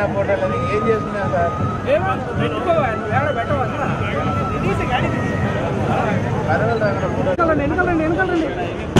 జెండా ఫోటోలు ఏం చేస్తున్నారు సార్? పర్వాలేదు అక్కడ photo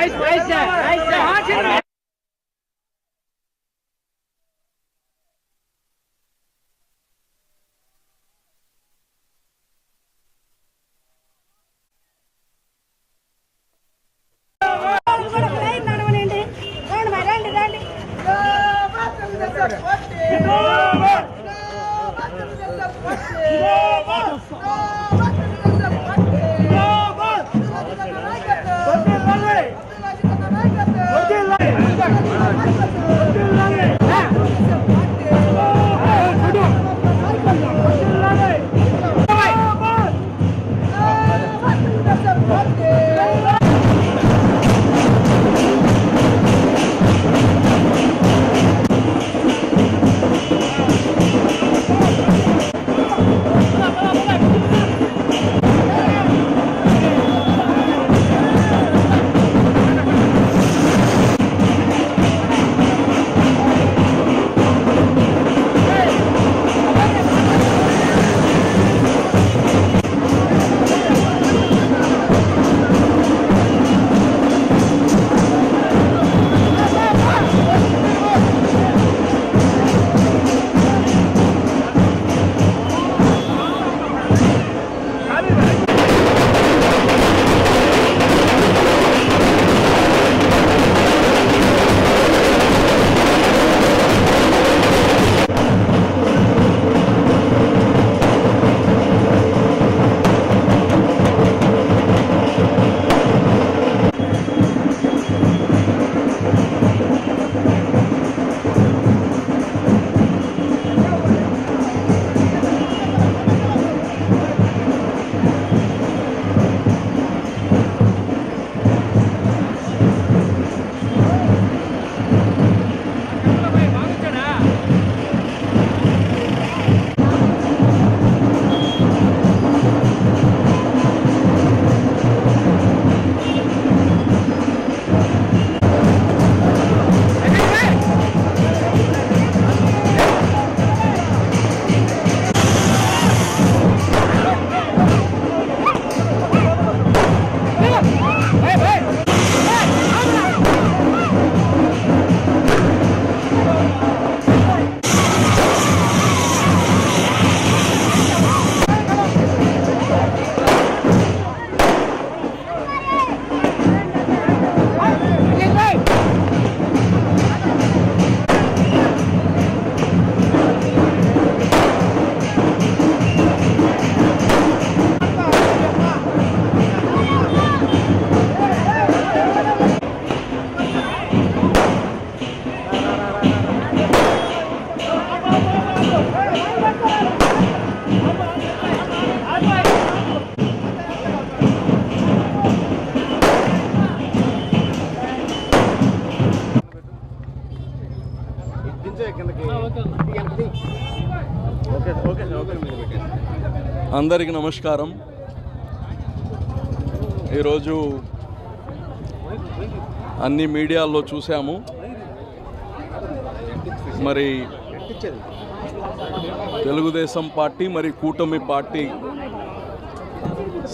Aí, Ayşe, Ayşe. Hadi. అందరికీ నమస్కారం. ఈరోజు అన్ని మీడియాల్లో చూసాము మరి తెలుగుదేశం పార్టీ మరి కూటమి పార్టీ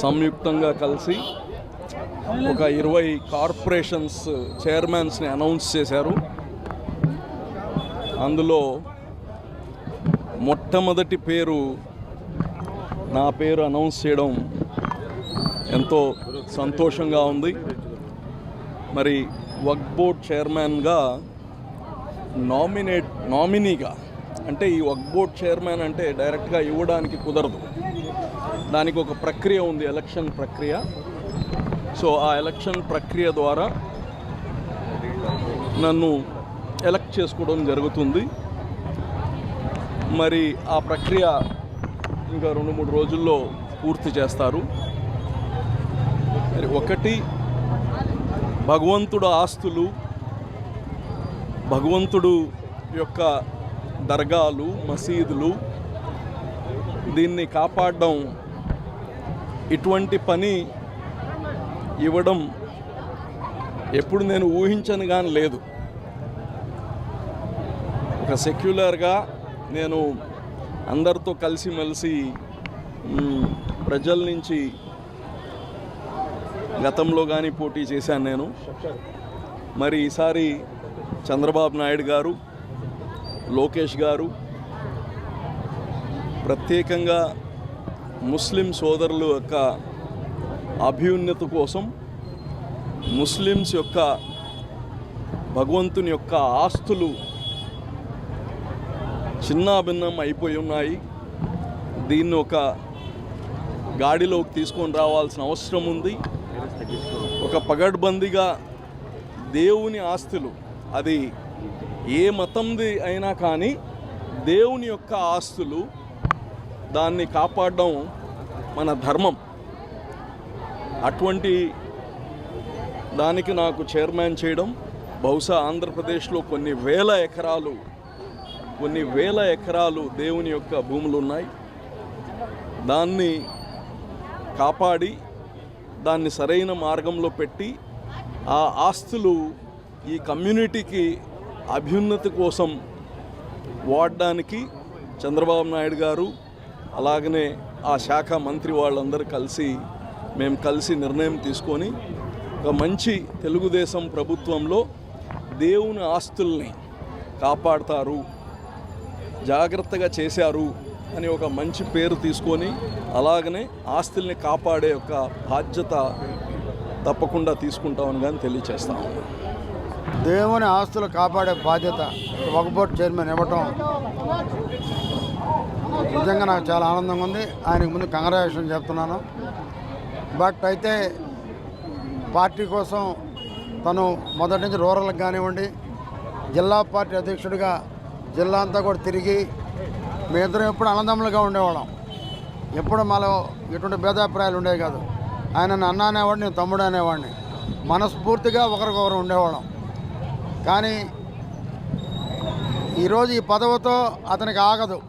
సంయుక్తంగా కలిసి ఒక ఇరవై కార్పొరేషన్స్ చైర్మన్స్ని అనౌన్స్ చేశారు. అందులో మొట్టమొదటి పేరు నా పేరు అనౌన్స్ చేయడం ఎంతో సంతోషంగా ఉంది. మరి వక్ బోర్డ్ చైర్మన్గా నామినేట్ నామినీగా అంటే ఈ వక్ బోర్డ్ చైర్మన్ అంటే డైరెక్ట్గా ఇవ్వడానికి కుదరదు. దానికి ఒక ప్రక్రియ ఉంది ఎలక్షన్ ప్రక్రియ. సో ఆ ఎలక్షన్ ప్రక్రియ ద్వారా నన్ను ఎలక్ట్ చేసుకోవడం జరుగుతుంది. మరి ఆ ప్రక్రియ ఇంకా రెండు మూడు రోజుల్లో పూర్తి చేస్తారు. మరి ఒకటి భగవంతుడు ఆస్తులు భగవంతుడు యొక్క దర్గాలు మసీదులు దీన్ని కాపాడడం ఇటువంటి పని ఇవ్వడం ఎప్పుడు నేను ఊహించను కానీ లేదు. ఒక సెక్యులర్గా నేను అందరితో కలిసిమెలిసి ప్రజల నుంచి గతంలో కానీ పోటీ చేశాను నేను. మరి ఈసారి చంద్రబాబు నాయుడు గారు లోకేష్ గారు ప్రత్యేకంగా ముస్లిం సోదరుల యొక్క అభ్యున్నత కోసం ముస్లిమ్స్ యొక్క భగవంతుని యొక్క ఆస్తులు చిన్నాభిన్నం అయిపోయి ఉన్నాయి. దీన్ని ఒక గాడిలోకి తీసుకొని రావాల్సిన అవసరం ఉంది. ఒక పగడ్బందీగా దేవుని ఆస్తులు అది ఏ మతంది అయినా కానీ దేవుని యొక్క ఆస్తులు దాన్ని కాపాడడం మన ధర్మం. అటువంటి దానికి నాకు చైర్మన్ చేయడం బహుశా ఆంధ్రప్రదేశ్లో కొన్ని వేల ఎకరాలు కొన్ని వేల ఎకరాలు దేవుని యొక్క భూములు ఉన్నాయి. దాన్ని కాపాడి దాన్ని సరైన మార్గంలో పెట్టి ఆ ఆస్తులు ఈ కమ్యూనిటీకి అభ్యున్నతి కోసం వాడడానికి చంద్రబాబు నాయుడు గారు అలాగనే ఆ శాఖ మంత్రి వాళ్ళందరూ కలిసి మేము కలిసి నిర్ణయం తీసుకొని ఒక మంచి తెలుగుదేశం ప్రభుత్వంలో దేవుని ఆస్తుల్ని కాపాడతారు. జాగ్రత్తగా చేశారు అని ఒక మంచి పేరు తీసుకొని అలాగనే ఆస్తుల్ని కాపాడే ఒక బాధ్యత తప్పకుండా తీసుకుంటామని కానీ తెలియచేస్తాము దేవుని ఆస్తులు కాపాడే బాధ్యత ఒక చైర్మన్ ఇవ్వటం నిజంగా నాకు చాలా ఆనందంగా ఉంది. ఆయనకు ముందు కంగ్రాచులేషన్ చెప్తున్నాను. బట్ అయితే పార్టీ కోసం తను మొదటి నుంచి రూరల్కి కానివ్వండి జిల్లా పార్టీ అధ్యక్షుడిగా జిల్లా అంతా కూడా తిరిగి మేమిద్దరం ఎప్పుడు ఆనందములుగా ఉండేవాళ్ళం. ఎప్పుడు మాలో ఎటువంటి భేదాభిప్రాయాలు ఉండేవి కాదు. ఆయన నన్ను అన్న అనేవాడిని నేను తమ్ముడు అనేవాడిని. మనస్ఫూర్తిగా ఒకరికొకరు ఉండేవాళ్ళం. కానీ ఈరోజు ఈ పదవితో అతనికి ఆగదు.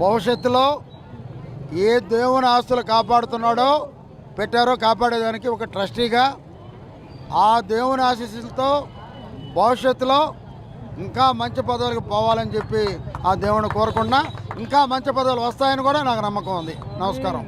భవిష్యత్తులో ఏ దేవుని ఆస్తులు కాపాడుతున్నాడో పెట్టారో కాపాడేదానికి ఒక ట్రస్టీగా ఆ దేవుని ఆశీస్సులతో భవిష్యత్తులో ఇంకా మంచి పదవులకు పోవాలని చెప్పి ఆ దేవుని కోరుకున్నా ఇంకా మంచి పదవులు వస్తాయని కూడా నాకు నమ్మకం ఉంది. నమస్కారం.